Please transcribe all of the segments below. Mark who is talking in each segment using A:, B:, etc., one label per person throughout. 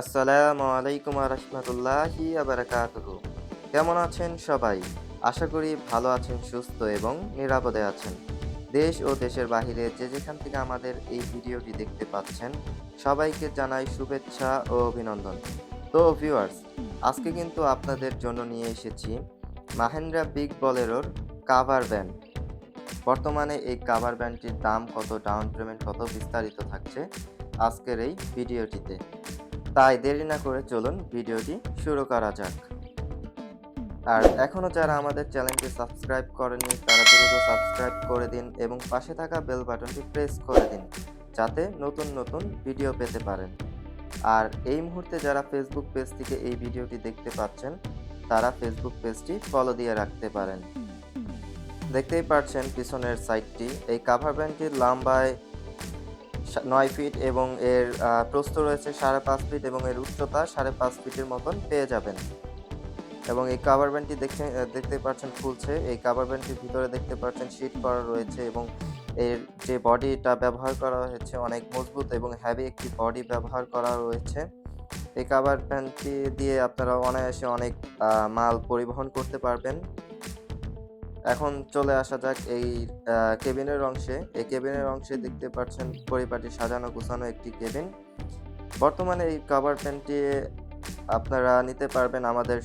A: আসসালামু আলাইকুম রহমতুল্লাহি আবরাকাতুহু কেমন আছেন সবাই? আশা করি ভালো আছেন, সুস্থ এবং নিরাপদে আছেন। দেশ ও দেশের বাহিরে যে যেখান থেকে আমাদের এই ভিডিওটি দেখতে পাচ্ছেন, সবাইকে জানাই শুভেচ্ছা ও অভিনন্দন। তো ভিউয়ার্স আজকে কিন্তু আপনাদের জন্য নিয়ে এসেছি মাহেন্দ্রা বিগ বলেরোর কাভার ব্যান্ড বর্তমানে এই কাভার ব্যান্ডটির দাম কত ডাউন পেমেন্ট কত বিস্তারিত থাকছে আজকের এই ভিডিওটিতে। তাই দেরি না করে চলুন ভিডিওটি শুরু করা যাক। আর এখনও যারা আমাদের চ্যানেলটি সাবস্ক্রাইব করেনি তারা দ্রুত সাবস্ক্রাইব করে দিন এবং পাশে থাকা বেল বাটনটি প্রেস করে দিন, যাতে নতুন নতুন ভিডিও পেতে পারেন। আর এই মুহূর্তে যারা ফেসবুক পেজ থেকে এই ভিডিওটি দেখতে পাচ্ছেন, তারা ফেসবুক পেজটি ফলো দিয়ে রাখতে পারেন। দেখতেই পাচ্ছেন পিছনের সাইডটি এই কাভার ব্যান্ডটির লম্বায় নয় ফিট এবং এর প্রস্থ রয়েছে সাড়ে পাঁচ ফিট এবং এর উচ্চতা সাড়ে পাঁচ ফিটের মতন পেয়ে যাবেন। এবং এই কাভার ব্যান্ডটি দেখে দেখতে পাচ্ছেন খুলছে। এই কাভার ব্যান্ডটির ভিতরে দেখতে পাচ্ছেন শীট করা রয়েছে এবং এর যে বডিটা ব্যবহার করা হয়েছে অনেক মজবুত এবং হ্যাভি একটি বডি ব্যবহার করা রয়েছে। এই কাভার ব্যান্ডটি দিয়ে আপনারা অনায়াসে অনেক মাল পরিবহন করতে পারবেন। এখন চলে আসা যাক এই কেবিনের অংশে। এই কেবিনের অংশে দেখতে পাচ্ছেন পরিপাটি সাজানো গোছানো একটি কেবিন। বর্তমানে এই কাভার প্যান্টটি আপনারা নিতে পারবেন আমাদের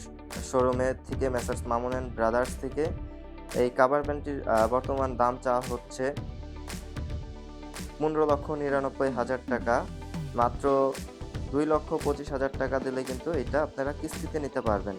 A: শোরুমে থেকে মেসার্স মামুন অ্যান্ড ব্রাদার্স থেকে। এই কাভার প্যান্টটির বর্তমান দাম চাওয়া হচ্ছে পনেরো লক্ষ নিরানব্বই হাজার টাকা। মাত্র দুই লক্ষ পঁচিশ হাজার টাকা দিলে কিন্তু এটা আপনারা কিস্তিতে নিতে পারবেন।